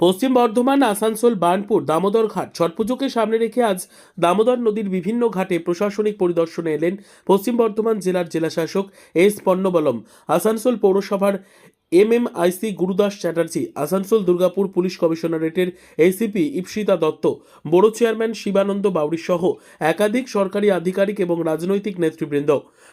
পশ্চিম বর্ধমান, আসানসোল, বার্নপুর, দামোদর ঘাট ছট পুজোকে সামনে রেখে আজ দামোদর নদীর বিভিন্ন ঘাটে প্রশাসনিক পরিদর্শনে এলেন পশ্চিম বর্ধমান জেলার জেলাশাসক এস পন্নবলম আসানসোল পৌরসভার এমএমআইসি গুরুদাস চ্যাটার্জি, আসানসোল দুর্গাপুর পুলিশ কমিশনারেটের এসিপি ইপসিতা দত্ত বড় চেয়ারম্যান শিবানন্দ বাউরি সহ একাধিক সরকারি আধিকারিক এবং রাজনৈতিক নেতৃবৃন্দ।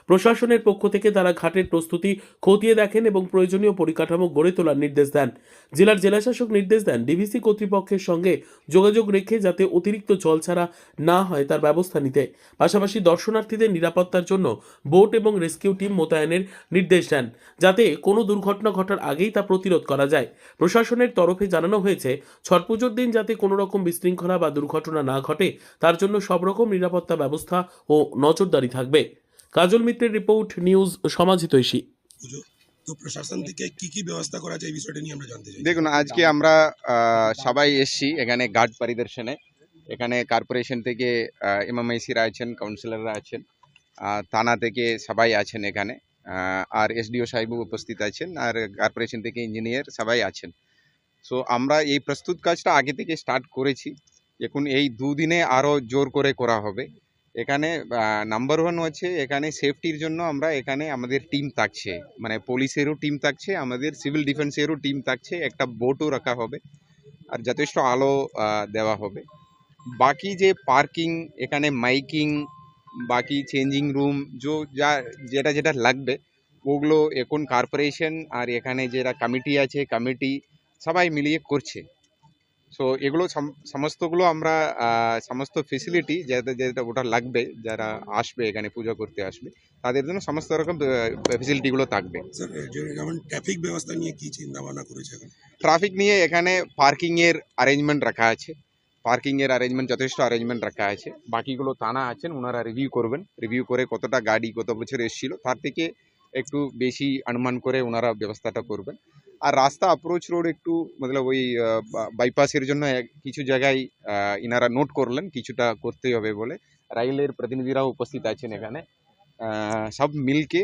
প্রশাসনের পক্ষ থেকে তারা ঘাটের প্রস্তুতি খতিয়ে দেখেন এবং প্রয়োজনীয় পরিকাঠামো গড়ে তোলার নির্দেশ দেন। জেলার জেলাশাসক নির্দেশ দেন, ডিভিসি কর্তৃপক্ষের সঙ্গে যোগাযোগ রেখে যাতে অতিরিক্ত জল ছাড়া না হয় তার ব্যবস্থা নিতে। পাশাপাশি দর্শনার্থীদের নিরাপত্তার জন্য বোট এবং রেস্কিউ টিম মোতায়েনের নির্দেশ দেন, যাতে কোনো দুর্ঘটনা ঘটার আগেই তা প্রতিরোধ করা যায়। প্রশাসনের তরফে জানানো হয়েছে ছট পুজোর দিন যাতে কোনো রকম বিশৃঙ্খলা বা দুর্ঘটনা না ঘটে তার জন্য সব রকম নিরাপত্তা ব্যবস্থা ও নজরদারি থাকবে। কাজল মিত্রের রিপোর্ট নিউজ সমাজিতৈষী পুজো। তো প্রশাসন থেকে কি কি ব্যবস্থা করা যায় এই বিষয়টা নিয়ে আমরা জানতে চাই। দেখুন আজকে আমরা আহ, সবাই এসছি এখানে গার্ড পরিদর্শনে। এখানে কর্পোরেশন থেকে এমএমআইসিরা আছেন কাউন্সিলররা আছেন আহ, থানা থেকে সবাই আছেন এখানে। আর এসডিও সাহেবও উপস্থিত আছেন আর কর্পোরেশন থেকে ইঞ্জিনিয়ার সবাই আছেন। সো আমরা এই প্রস্তুত কাজটা আগে থেকে স্টার্ট করেছি। এখন এই দুদিনে আরও জোর করে করা হবে। এখানে নাম্বার ওয়ান হচ্ছে এখানে সেফটির জন্য আমরা এখানে আমাদের টিম থাকছে। মানে পুলিশেরও টিম থাকছে, আমাদের সিভিল ডিফেন্সেরও টিম থাকছে। একটা বোটও রাখা হবে আর যথেষ্ট আলো দেওয়া হবে। বাকি যে পার্কিং এখানে মাইকিং বাকি চেঞ্জিং রুম যো যা যেটা যেটা লাগবে ওগুলো এখন কর্পোরেশন আর এখানে যারা কমিটি আছে কমিটি সবাই মিলিয়ে করছে। সো এগুলো সম- সমস্তগুলো আমরা সমস্ত ফেসিলিটি যেটা যেটা ওটা লাগবে যারা আসবে এখানে পুজো করতে আসবে তাদের জন্য সমস্ত রকম ফেসিলিটিগুলো থাকবে। ট্রাফিক ব্যবস্থা নিয়ে কি চিন্তা ভাবনা করেছে ট্রাফিক নিয়ে এখানে পার্কিংয়ের এর অ্যারেঞ্জমেন্ট রাখা আছে। পার্কিং এর অ্যারেঞ্জমেন্ট যথেষ্ট অ্যারেঞ্জমেন্ট রাখা আছে। বাকিগুলো থানা আছেন ওনারা রিভিউ করবেন। রিভিউ করে কতটা গাড়ি কত বছর এসেছিল, তার থেকে একটু বেশি অনুমান করে ওনারা ব্যবস্থাটা করবেন। আর রাস্তা অ্যাপ্রোচ রোড একটু মতলব ওই বাইপাসের জন্য কিছু জায়গায় ইনারা নোট করলেন, কিছুটা করতেই হবে বলে। রাইলের প্রতিনিধিরাও উপস্থিত আছেন এখানে। সব মিলকে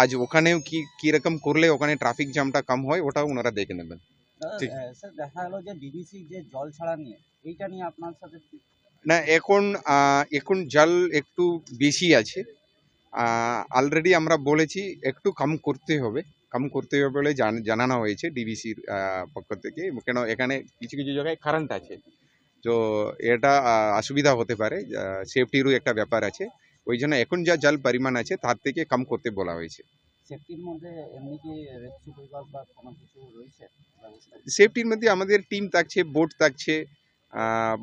আজ ওখানেও কি, কীরকম করলে ওখানে ট্রাফিক জ্যামটা কম হয়, ওটাও ওনারা দেখে নেবেন। স্যার দেখা গেলো যে ডিবিসি যে জল ছাড়া নিয়ে এইটা নিয়ে আপনার সাথে না এখন এখন জল একটু বেশি আছে। অলরেডি আমরা বলেছি একটু কম করতে হবে। কম করতে হবে বলে জান- জানানো হয়েছে ডিবিসির পক্ষ থেকে। কেন এখানে কিছু কিছু জায়গায় কারেন্ট আছে। তো এটা অসুবিধা হতে পারে সেফটিরও একটা ব্যাপার আছে। ওই জন্য এখন যা জল পরিমাণ আছে তার থেকে কম করতে বলা হয়েছে। সেফটির মধ্যে আমাদের টিম থাকছে বোট থাকছে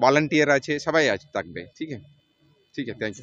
ভলান্টিয়ার আছে, সবাই আছে, থাকবে, ঠিক আছে? ঠিক আছে থ্যাংক ইউ